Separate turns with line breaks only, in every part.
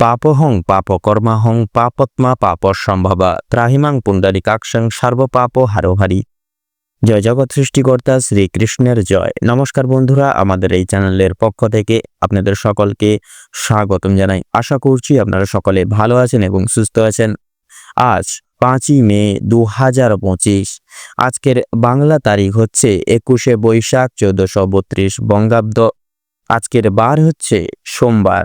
পাপহং পাপকর্মাহং পাপত্মা পাপ সম্ভবা ত্রাহিমাং পুণ্ডরিকাক্ষং সর্বপাপ হারোহারি। জয় জগৎ সৃষ্টিকর্তা শ্রীকৃষ্ণের জয়। নমস্কার বন্ধুরা, আমাদের এই চ্যানেলের পক্ষ থেকে আপনাদের সকলকে স্বাগতম জানাই। আশা করছি আপনারা সকলে ভালো আছেন এবং সুস্থ আছেন। আজ পাঁচই মে দু হাজার পঁচিশ। আজকের বাংলা তারিখ হচ্ছে একুশে বৈশাখ চোদ্দশো বত্রিশ বঙ্গাব্দ। আজকের বার হচ্ছে সোমবার।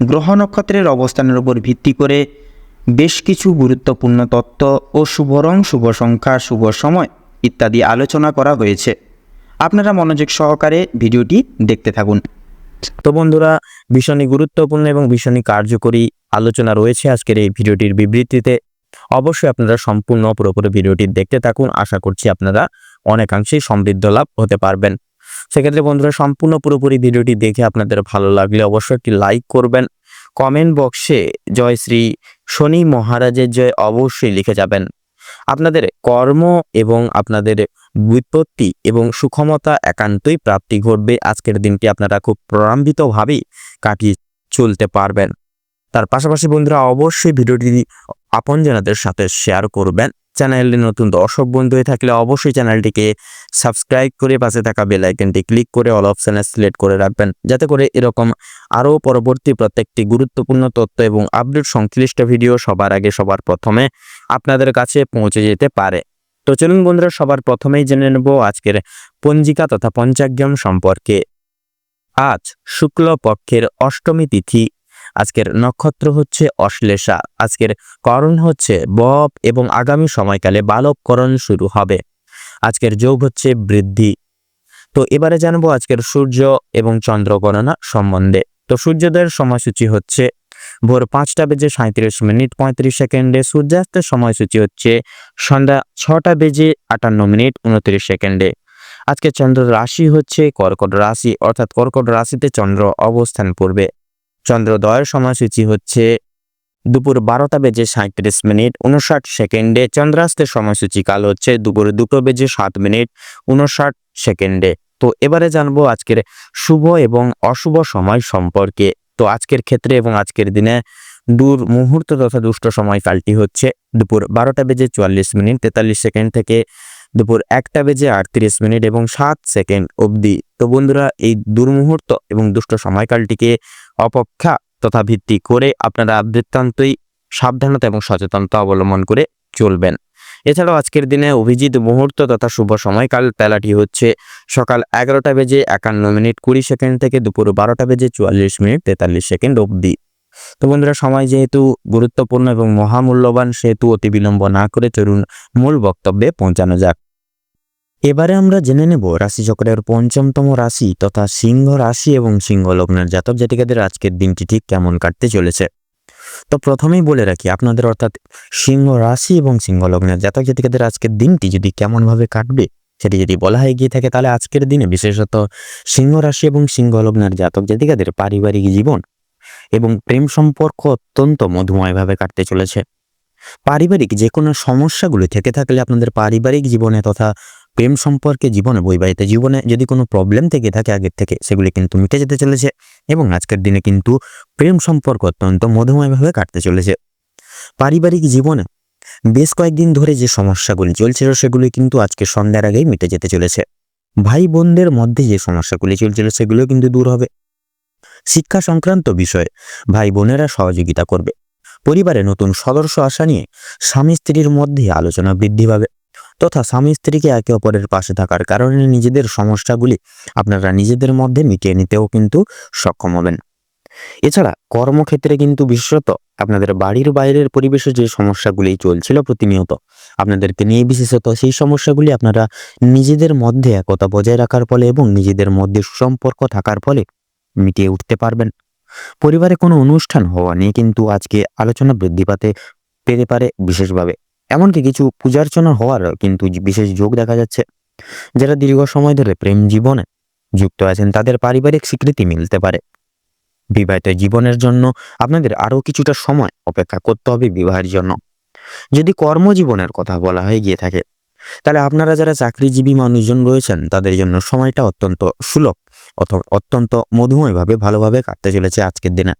গ্রহ নক্ষত্রের অবস্থানের উপর ভিত্তি করে বেশ কিছু গুরুত্বপূর্ণ তত্ত্ব ও শুভ রং শুভ সংখ্যা, শুভ সময় ইত্যাদি আলোচনা করা হয়েছে। আপনারা মনোযোগ সহকারে ভিডিওটি দেখতে থাকুন।
তো বন্ধুরা, ভীষণই গুরুত্বপূর্ণ এবং ভীষণই কার্যকরী আলোচনা রয়েছে আজকের এই ভিডিওটির বিবৃতিতে। অবশ্যই আপনারা সম্পূর্ণ পুরোপুরি ভিডিওটি দেখতে থাকুন। আশা করছি আপনারা অনেকাংশেই সমৃদ্ধ লাভ হতে পারবেন। সেক্ষেত্রে বন্ধুরা, সম্পূর্ণ পুরোপুরি ভিডিওটি দেখে আপনাদের ভালো লাগলে অবশ্যই একটি লাইক করবেন। কমেন্ট বক্সে জয় শ্রী শনি মহারাজের জয় অবশ্যই লিখে যাবেন। আপনাদের কর্ম এবং আপনাদের বিপত্তি এবং সুক্ষমতা একান্তই প্রাপ্তি ঘটবে। আজকের দিনটি আপনারা খুব প্রলম্বিতভাবেই কাটিয়ে চলতে পারবেন। তার পাশাপাশি বন্ধুরা, অবশ্যই ভিডিওটি আপনজনদের সাথে শেয়ার করবেন। চ্যানেলে নতুন দর্শক বন্ধু হয়ে থাকলে অবশ্যই চ্যানেলটিকে সাবস্ক্রাইব করে পাশে থাকা বেল আইকনটি ক্লিক করে অল অপশানে সিলেক্ট করে রাখবেন। যাতে করে এরকম আরও পরবর্তী প্রত্যেকটি গুরুত্বপূর্ণ তথ্য এবং আপডেট সংশ্লিষ্ট ভিডিও সবার আগে সবার প্রথমে আপনাদের কাছে পৌঁছে যেতে পারে। তো চলুন বন্ধুরা, সবার প্রথমেই জেনে নেব আজকের পঞ্জিকা তথা পঞ্চাগ্রাম সম্পর্কে। আজ শুক্ল পক্ষের অষ্টমী তিথি আজকের নক্ষত্র হচ্ছে অশ্লেষা। আজকের করণ হচ্ছে বপ এবং আগামী সময়কালে বালবকরণ শুরু হবে। আজকের যোগ হচ্ছে বৃদ্ধি। তো এবারে জানব আজকের সূর্য এবং চন্দ্র গণনা সম্বন্ধে। তো সূর্যোদয়ের সময়সূচি হচ্ছে ভোর পাঁচটা বেজে সাঁত্রিশ মিনিট পঁয়ত্রিশ সেকেন্ডে, সূর্যাস্তের সময়সূচি হচ্ছে সন্ধ্যা ছটা বেজে আটান্ন মিনিট উনত্রিশ সেকেন্ডে। আজকে চন্দ্র রাশি হচ্ছে কর্কট রাশি, অর্থাৎ কর্কট রাশিতে চন্দ্র অবস্থান করবে। চন্দ্রোদয়ের সময়সূচি হচ্ছে দুপুর বারোটা বেজে সাঁত্রিশ মিনিট উনষাট সেকেন্ডে চন্দ্রাস্তের সময়সূচি কাল হচ্ছে দুপুর দুটো বেজে সাত মিনিট উনষাট সেকেন্ডে। তো এবারে জানব আজকের শুভ এবং অশুভ সময় সম্পর্কে। তো আজকের ক্ষেত্রে এবং আজকের দিনে দূর মুহূর্ত তথা দুষ্ট সময়কালটি হচ্ছে দুপুর বারোটা বেজে চুয়াল্লিশ মিনিট, তেতাল্লিশ সেকেন্ড থেকে দুপুর একটা বেজে আটত্রিশ মিনিট এবং সাত সেকেন্ড অবধি। তো বন্ধুরা, এই দুর্মুহূর্ত এবং দুষ্ট সময়কালটিকে অপেক্ষা তথা ভিত্তি করে আপনারা বৃত্তান্তই সাবধানতা এবং সচেতনতা অবলম্বন করে চলবেন। এছাড়াও আজকের দিনে অভিজিৎ মুহূর্ত তথা শুভ সময়কাল বেলাটি হচ্ছে সকাল এগারোটা বেজে একান্ন মিনিট কুড়ি সেকেন্ড থেকে দুপুর বারোটা বেজে চুয়াল্লিশ মিনিট তেতাল্লিশ সেকেন্ড অবধি। তো বন্ধুরা, সময় যেহেতু গুরুত্বপূর্ণ এবং মহামূল্যবান, সেহেতু অতি বিলম্ব না করে চলুন মূল বক্তব্যে পৌঁছানো যাক। এবারে আমরা জেনে নেব রাশিচক্রের পঞ্চমতম রাশি তথা সিংহ রাশি এবং সিংহ লগ্নের জাতক জাতিকাদের আজকের দিনটি ঠিক কেমন কাটতে চলেছে। তো প্রথমেই বলে রাখি, আপনাদের অর্থাৎ সিংহ রাশি এবং সিংহ লগ্নের জাতক জাতিকাদের আজকের দিনটি যদি কেমনভাবে কাটবে, সেটি যদি বলা হয়ে গিয়ে থাকে, তাহলে আজকের দিনে বিশেষত সিংহ রাশি এবং সিংহ লগ্নের জাতক জাতিকাদের পারিবারিক জীবন এবং প্রেম সম্পর্ক অত্যন্ত মধুময়ভাবে কাটতে চলেছে। পারিবারিক যে কোনো সমস্যাগুলো থেকে থাকলে আপনাদের পারিবারিক জীবনে তথা প্রেম সম্পর্কে জীবনে বৈবাহিত জীবনে যদি কোনো প্রবলেম থেকে থাকে আগের থেকে, সেগুলি কিন্তু মিটে যেতে চলেছে এবং আজকের দিনে কিন্তু প্রেম সম্পর্ক অত্যন্ত মধুময়ভাবে কাটতে চলেছে। পারিবারিক জীবনে বেশ কয়েকদিন ধরে যে সমস্যাগুলি চলছিল, সেগুলি কিন্তু আজকে সন্ধ্যার আগেই মিটে যেতে চলেছে। ভাই বোনদের মধ্যে যে সমস্যাগুলি চলছিল সেগুলো কিন্তু দূর হবে। শিক্ষা সংক্রান্ত বিষয়ে ভাই বোনেরা সহযোগিতা করবে। পরিবারে নতুন সদস্য আসা নিয়ে স্বামী স্ত্রীর মধ্যে আলোচনা বৃদ্ধি পাবে তথা স্বামী স্ত্রীকে একে অপরের পাশে থাকার কারণে নিজেদের সমস্যাগুলি আপনারা নিজেদের মধ্যে মিটিয়ে নিতেও কিন্তু সক্ষম হবেন। এছাড়া কর্মক্ষেত্রে কিন্তু বিশেষত আপনাদের বাড়ির বাইরের পরিবেশে যে সমস্যাগুলি চলছিল প্রতিনিয়ত আপনাদেরকে নিয়ে বিশেষত সেই সমস্যাগুলি আপনারা নিজেদের মধ্যে একতা বজায় রাখার ফলে এবং নিজেদের মধ্যে সুসম্পর্ক থাকার ফলে মিটিয়ে উঠতে পারবেন। পরিবারে কোনো অনুষ্ঠান হওয়া নিয়ে কিন্তু আজকে আলোচনা বৃদ্ধি পাতে পেতে পারে বিশেষভাবে। এমনকি কিছু পূজার্চনা হওয়ার কিন্তু বিশেষ যোগ দেখা যাচ্ছে। যারা দীর্ঘ সময় ধরে প্রেম জীবনে যুক্ত আছেন, তাদের পারিবারিক স্বীকৃতি মিলতে পারে। বিবাহিত জীবনের জন্য আপনাদের আরও কিছুটা সময় অপেক্ষা করতে হবে বিবাহের জন্য। যদি কর্মজীবনের কথা বলা হয়ে গিয়ে থাকে, তাহলে আপনারা যারা চাকরিজীবী মানুষজন রয়েছেন, তাদের জন্য সময়টা অত্যন্ত সুলভ। অত্যন্ত মধুময়ভাবে ভালোভাবে কাটতে চলেছে আজকের দিনে।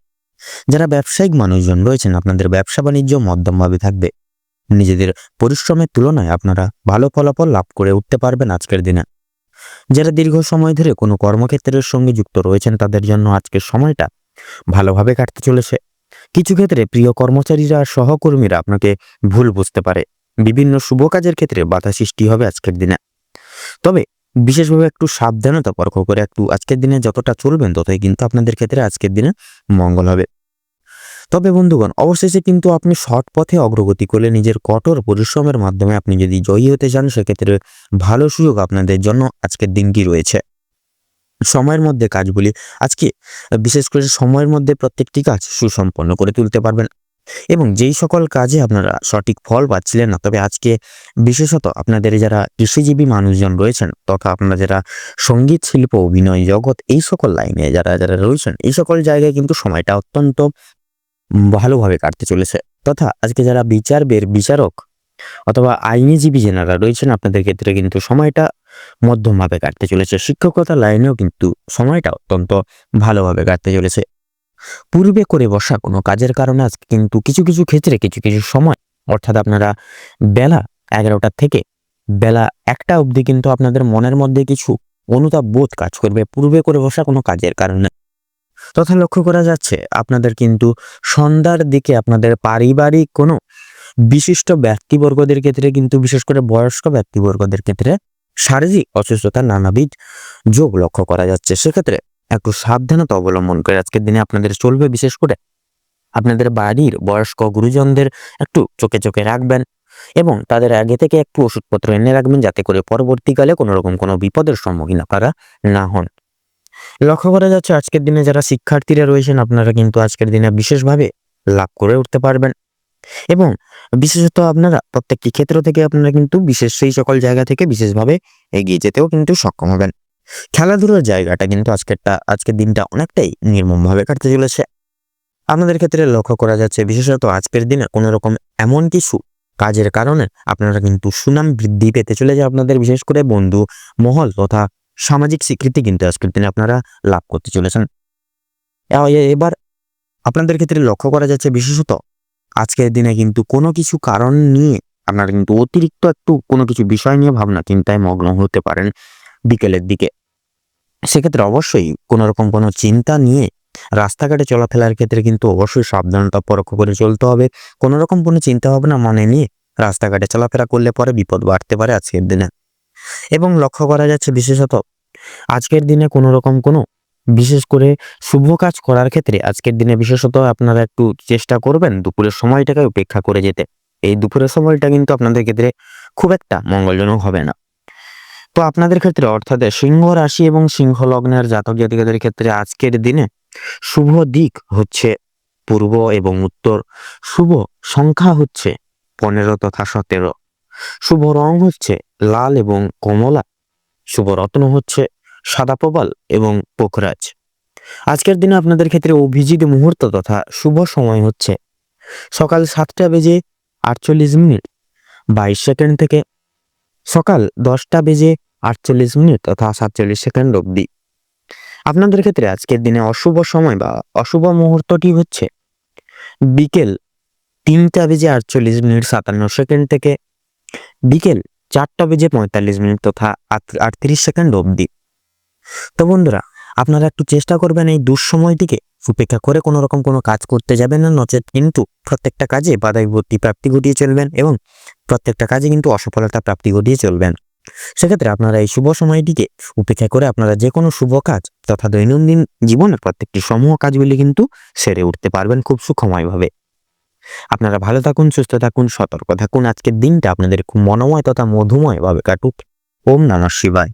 যারা ব্যবসায়িক মানুষজন রয়েছেন, আপনাদের ব্যবসা বাণিজ্য মধ্যমভাবে থাকবে। নিজেদের পরিশ্রমের তুলনায় আপনারা ভালো ফলাফল লাভ করে উঠতে পারবেন আজকের দিনে। যারা দীর্ঘ সময় ধরে কোনো কর্মক্ষেত্রের সঙ্গে যুক্ত রয়েছেন, তাদের জন্য আজকের সময়টা ভালোভাবে কাটতে চলেছে। কিছু ক্ষেত্রে প্রিয় কর্মচারীরা, সহকর্মীরা আপনাকে ভুল বুঝতে পারে। বিভিন্ন শুভ কাজের ক্ষেত্রে বাধা সৃষ্টি হবে আজকের দিনে। তবে বিশেষভাবে একটু সাবধানতা পরখ করে একটু আজকের দিনে যতটা চলবেন ততই কিন্তু আপনাদের ক্ষেত্রে আজকের দিনে মঙ্গল হবে। তবে বন্ধুগণ, অবশেষে কিন্তু আপনি সৎ পথে অগ্রগতি করলে নিজের কঠোর পরিশ্রমের মাধ্যমে আপনি যদি জয়ী হতে চান, সেক্ষেত্রে ভালো সুযোগ আপনাদের জন্য আজকের দিনটি রয়েছে। সময়ের মধ্যে কাজগুলি আজকে, বিশেষ করে সময়ের মধ্যে প্রত্যেকটি কাজ সুসম্পন্ন করে তুলতে পারবেন। এবং যেই সকল কাজে আপনারা সঠিক ফল পাচ্ছিলেন না, তবে আজকে বিশেষত আপনাদের যারা কৃষিজীবী মানুষজন রয়েছেন তথা আপনারা যারা সংগীত, শিল্প, অভিনয়, জগৎ, এই সকল লাইনে যারা যারা রয়েছেন, এই সকল জায়গায় কিন্তু সময়টা অত্যন্ত ভালোভাবে কাটতে চলেছে। তথা আজকে যারা বিচার বের বিচারক অথবা আইনজীবী যেনারা রয়েছেন, আপনাদের ক্ষেত্রে কিন্তু সময়টা মধ্যমভাবে কাটতে চলেছে। শিক্ষকতা লাইনেও কিন্তু সময়টা অত্যন্ত ভালোভাবে কাটতে চলেছে। পূর্বে করে বসা কোনো কাজের কারণে আজকে কিন্তু কিছু কিছু ক্ষেত্রে কিছু কিছু সময়, অর্থাৎ আপনারা বেলা এগারোটা থেকে বেলা একটা অবধি কিন্তু আপনাদের মনের মধ্যে কিছু অনুতাপ বোধ কাজ করবে পূর্বে করে বসা কোনো কাজের কারণে। তথা লক্ষ্য করা যাচ্ছে আপনাদের কিন্তু সন্ধ্যার দিকে আপনাদের পারিবারিক কোনো বিশিষ্ট ব্যক্তিবর্গদের ক্ষেত্রে কিন্তু বিশেষ করে বয়স্ক ব্যক্তিবর্গদের ক্ষেত্রে শারীরিক অসুস্থতার নানাবিধ যোগ লক্ষ্য করা যাচ্ছে। সেক্ষেত্রে একটু সাবধানতা অবলম্বন করে আজকের দিনে আপনাদের চলবে। বিশেষ করে আপনাদের বাড়ির বয়স্ক গুরুজনদের একটু চোখে চোখে রাখবেন এবং তাদের আগে থেকে একটু ওষুধপত্র এনে রাখবেন যাতে করে পরবর্তীকালে কোনো রকম কোনো বিপদের সম্মুখীন আপনারা না হন। লক্ষ্য করা যাচ্ছে আজকের দিনে যারা শিক্ষার্থীরা রয়েছেন, আপনারা কিন্তু আজকের দিনে বিশেষভাবে লাভ করে উঠতে পারবেন এবং বিশেষত আপনারা প্রত্যেকটি ক্ষেত্র থেকে আপনারা কিন্তু বিশেষ সেই সকল জায়গা থেকে বিশেষভাবে এগিয়ে যেতেও কিন্তু সক্ষম হবেন। খেলাধুলার জায়গাটা কিন্তু আজকেরটা, আজকের দিনটা অনেকটাই নির্মমভাবে কাটতে চলেছে। আপনাদের ক্ষেত্রে লক্ষ্য করা যাচ্ছে, বিশেষত আজকের দিনে কোনো রকম এমন কিছু কাজের কারণে আপনারা কিন্তু সুনাম বৃদ্ধি পেতে চলেছে আপনাদের, বিশেষ করে বন্ধু, মহল তথা সামাজিক স্বীকৃতি কিন্তু আজকের দিনে আপনারা লাভ করতে চলেছেন। এবার আপনাদের ক্ষেত্রে লক্ষ্য করা যাচ্ছে, বিশেষত আজকের দিনে কিন্তু কোনো কিছু কারণ নিয়ে আপনারা কিন্তু অতিরিক্ত একটু কোনো কিছু বিষয় নিয়ে ভাবনা চিন্তায় মগ্ন হতে পারেন বিকেলের দিকে। সেক্ষেত্রে অবশ্যই কোনো রকম কোনো চিন্তা নিয়ে রাস্তাঘাটে চলাফেরার ক্ষেত্রে কিন্তু অবশ্যই সাবধানতা পরোক্ষ করে চলতে হবে। কোনো রকম কোনো চিন্তা ভাবনা মনে নিয়ে রাস্তাঘাটে চলাফেরা করলে পরে বিপদ বাড়তে পারে আজকের দিনে। এবং লক্ষ্য করা যাচ্ছে বিশেষত আজকের দিনে কোনো রকম কোনো বিশেষ করে শুভ কাজ করার ক্ষেত্রে আজকের দিনে বিশেষত আপনারা একটু চেষ্টা করবেন দুপুরের সময়টাকে উপেক্ষা করে যেতে। এই দুপুরের সময়টা কিন্তু আপনাদের ক্ষেত্রে খুব একটা মঙ্গলজনক হবে না। তো আপনাদের ক্ষেত্রে অর্থাৎ সিংহ রাশি এবং সিংহ লগ্নের জাতক জাতিকাদের ক্ষেত্রে আজকের দিনে শুভ দিক হচ্ছে পূর্ব এবং উত্তর। শুভ সংখ্যা হচ্ছে পনেরো তথা সতেরো। শুভ রং হচ্ছে লাল এবং কমলা। শুভ রত্ন হচ্ছে সাদা প্রবাল এবং পোখরাজ। আজকের দিনে আপনাদের ক্ষেত্রে অভিজিৎ মুহূর্ত তথা শুভ সময় হচ্ছে সকাল সাতটা বেজে আটচল্লিশ মিনিট, বাইশ সেকেন্ড থেকে সকাল দশটা বেজে আটচল্লিশ মিনিট তথা সাতচল্লিশ সেকেন্ড অবধি। আপনাদের ক্ষেত্রে আজকের দিনে অশুভ সময় বা অশুভ মুহূর্তটি হচ্ছে বিকেল তিনটা বেজে আটচল্লিশ মিনিট সাতান্ন সেকেন্ড থেকে, বিকেল চারটা বেজে পঁয়তাল্লিশ মিনিট তথা আট- আটত্রিশ সেকেন্ড অবধি। তো বন্ধুরা, আপনারা একটু চেষ্টা করবেন এই দুঃসময়টিকে উপেক্ষা করে কোনো রকম কোনো কাজ করতে যাবেন না, নচেত কিন্তু প্রত্যেকটা কাজে বাধা প্রাপ্তি ঘটিয়ে চলবেন এবং প্রত্যেকটা কাজে কিন্তু অসফলতা প্রাপ্তি ঘটিয়ে চলবেন। সেক্ষেত্রে আপনারা এই শুভ সময়টিকে উপেক্ষা করে আপনারা যে কোনো শুভ কাজ তথা দৈনন্দিন জীবনের প্রত্যেকটি সমূহ কাজগুলি কিন্তু সেরে উঠতে পারবেন খুব সুখময়ভাবে। আপনারা ভালো থাকুন, সুস্থ থাকুন, সতর্ক থাকুন। আজকের দিনটা আপনাদের খুব মনোময় তথা মধুময়ভাবে কাটুক। ওম নমঃ শিবায়।